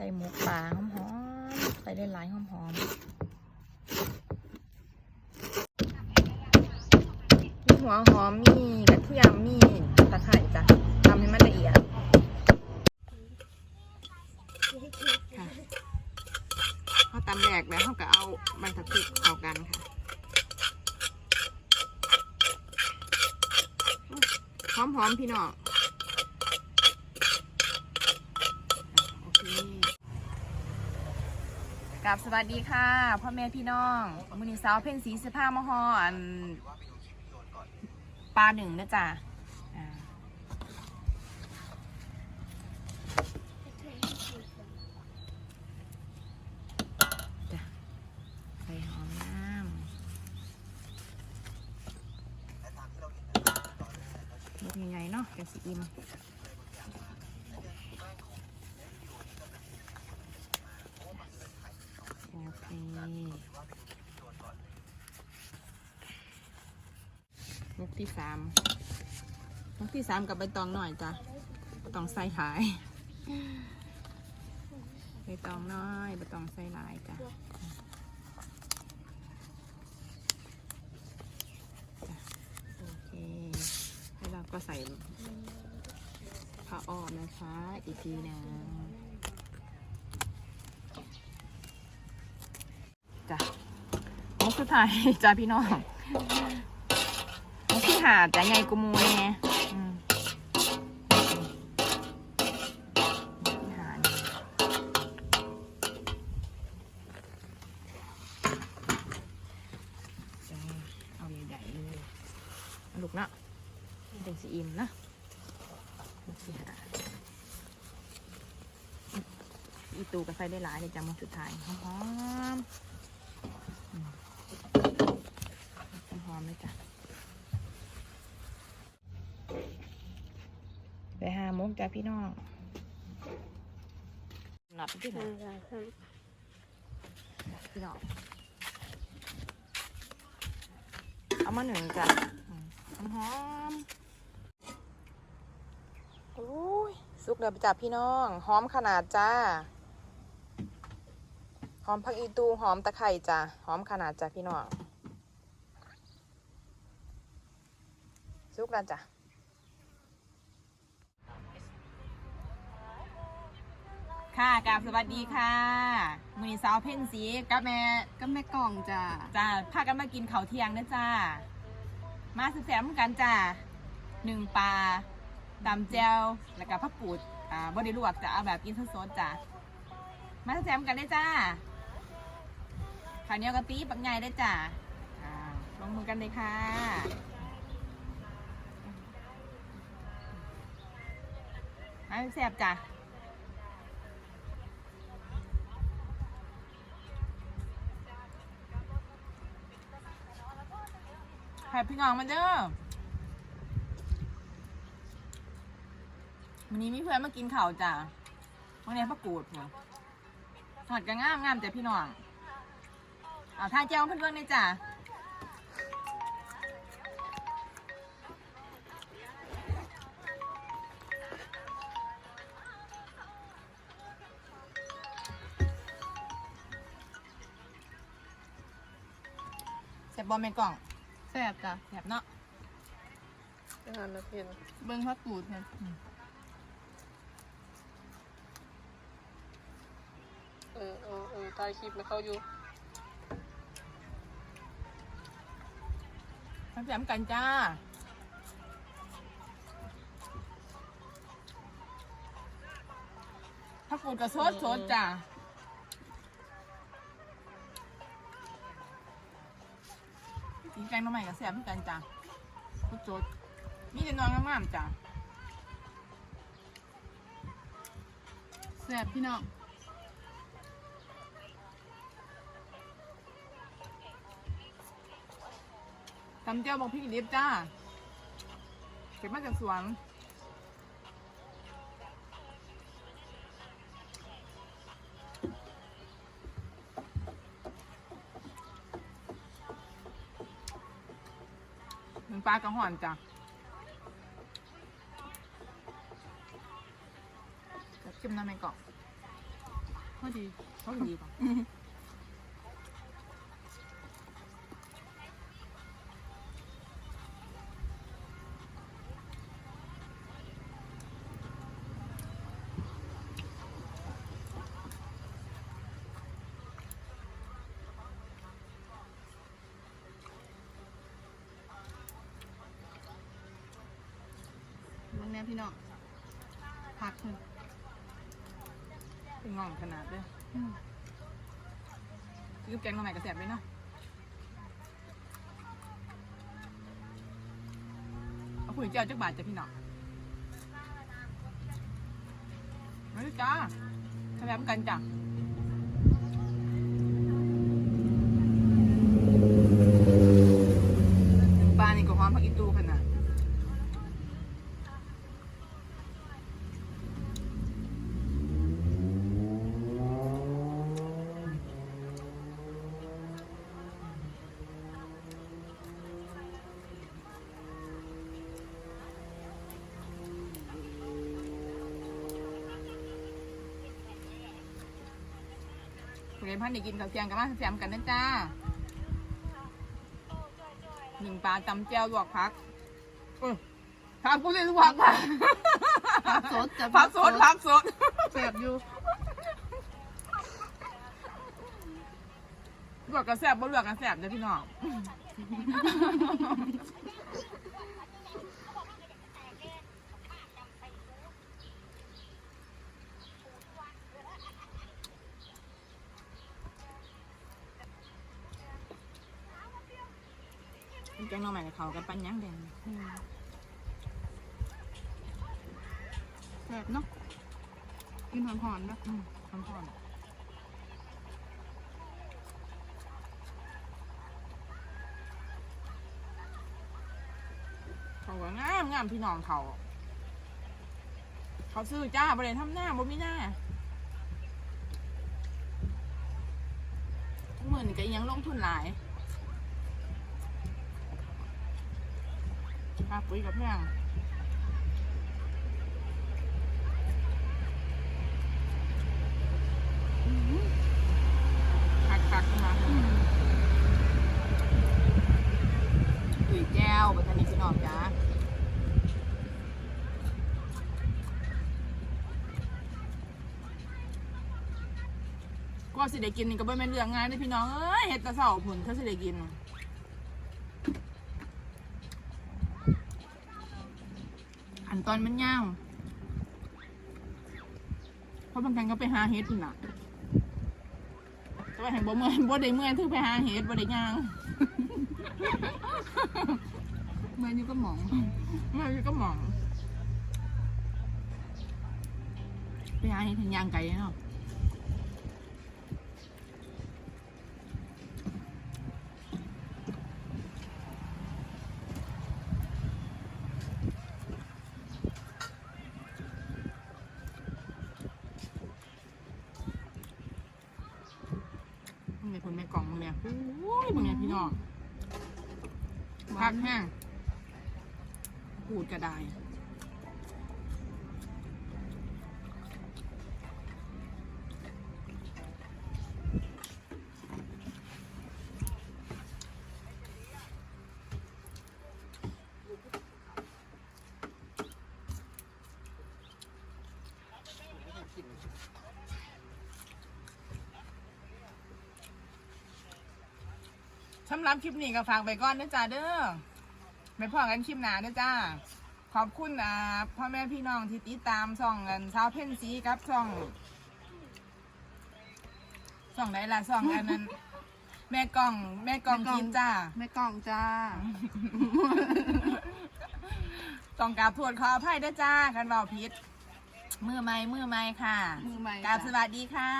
ใส่หมูป่าหอมๆใส่ได้หลายหอมๆมีหัวหอมมีกระเทียมมีตะไคร่จ้ะทำให้มันละเอียดค่ะพอตำแหลกแล้วเขาก็เอาใบตะพริกเข้ากันค่ะหอมๆพี่น้อง โอเค กับสวัสดีค่ะพ่อแม่พี่น้องมือนี้สาวเพ่นสีเสื้อผ้ามหออันปลาหนึ่งนะจ๊ะใส่หอมน้ำลูกใหญ่ๆเนาะแกสิอิ่ม โอ เคลูกที่สามลูกที่สามกับใบตองหน่อยจ้ะใบตองใส่หายใบตองน้อยใบตองใส่หลายจ้ะโอเคแล้วเราก็ใส่ผ้าอ้อมนะคะ อีกทีหนึง สุดท้ายจ้าพี่น้องมกที่หาดจ้ะใหญ่กูมูแน่อืมที่หาดจ้าเอาใหญ่ๆเลยลูกเนาะเป็นสีอิ่มนะสีหาอีตูกับไฟได้หลายเลยจ้ะมกสุดท้ายหอมๆ อืมหอมๆเลยจ้ะไป หามุกจ้ะพี่น้องหลับที่ไหนพี่น้องเอามาหนึ่งจ้ะหอมโอ้ยสุกแล้วจ้ะพี่น้องหอมขนาดจ้าหอมผักอีตูหอมตะไคร่จ้ะหอมขนาดจ้ะพี่น้องซุกแล้วจ้ะ ค่ะกราบสวัสดีค่ะมือนี้สาวเพ่นสีกับแม่ก็แม่กล่องจ้ะจ้าพากันมากินข้าวเที่ยงนะจ้า มาสุดแสมกันจ้าหนึ่งปลาตำแจวแล้วก็ผักปูดอ่าบไดิลวกจะเอาแบบกินสดๆจ้ะมาสุดแสมกันได้จ้าข้าวเหนียวกะปิปักไงได้จ้ะอ่าลงมือกันเลยค่ะมาแซ่บจ้ะ ให้พี่น้องมาเด้อวันนี้มีเพื่อนมากินข้าวจ้ะวันนี้พักกูดเหรอถอดกันงามงามๆจ้ะพี่น้องเอาท่าเจ้าเพื่อนๆเลยจ้ะเสร็จบอลแม่กล่อง ซ่บจ้ะแสบเนาะอาหารนักเรียนเบิ้งพักกูดเนี่ยเออเออเออตายคลิปมาเข้าอยู่มาแสมกันจ้าถ้ากูดก็โซดโซดจ้า นแกงน้ำใหม่กับแสบเหมือนกันจ้ากูดโซดมีแต่นอนงามๆจ้าแซ่บพี่น้องตำเจ้าบอกพี่ลิฟจ้าเก็บมาจากสวน ปลากระห่อนจ้ะจิ้มน้ำในก่องพอดีพอดีป่ะ ลงแน่พี่น้องผักเพิ่นเป็นงองขนาดเลยอืมยืมแกงมาใหม่กระแสบเลยเนาะเอาคุยเจ้าจักบาทจ้ะพี่น้องมาเลยจ้าแถลมกันจ้ะ เรนพันธุ์ได้กินข้าวเสียงกันมาแซมกันนะจ้าหนึ่งปลาตำแจ่วลวกพักเออพักกูเลยลวกผักผักสดจะพักสดพักสดแซ่บอยู่ลวกกระแสบบ่ลวกกระแสบเด้อพี่น้อง แกงหน่อใหม่กับเขากับปันย่างแดงอืมแซ่บเนาะกินหอนๆนะอืมพร้อมๆเขาก็งามงามพี่น้องเขา เขาซื้อจ้าบริเวณทำหน้าบ่มีหน้าเหมือนกับยังลงทุนหลาย ค่าปุ๋ยกับแพงคักคักๆนะคะปุ๋ยแก้วบัตรนี้พี่น้องจ้าก็สิได้กินนี่ก็บ่แม่นเรื่องง่ายเด้อพี่น้องเอ้ยเฮ็ดตะเช้าพุ่นเขาสิได้กินขั้น ตอนมันยาวเพราะบางครั้งก็ไปหาเฮ็ดพุ่นน่ะแต่ว่าแห่งบ่เมื่อยบ่ได้เมื่อยถึงไปหาเฮ็ดบ่ได้ย่างเมื่อนี้ก็หมองเมื่อยก็หมองไปหาเฮ็ดเห็นย่างไก่เนาะ มึงเนี่ยคนแม่กล่องมึงเนี่ยโอ้ยมึงเนี่ยพี่น้อง พักแห้งปูดกระไดาย สำหรับคลิปนี้ก็ฝากไปก่อนนะจ้าเด้อไปพอกันคลิปหน้าเด้อจ้า ขอบคุณอ่าพ่อแม่พี่น้องที่ติดตามช่องกันเช้าวเพ่นสีครับช่องช่องไหนล่ะช่องอันนั้น แม่กล่อง แม่กล่องกินจ้า แม่กล่องจ้า ต้องกราบทวนขออภัยด้วยจ้ากันเบาพิษมือไม้มือไม้ค่ะ มือใหม่กราบจ้ะสวัสดีค่ะ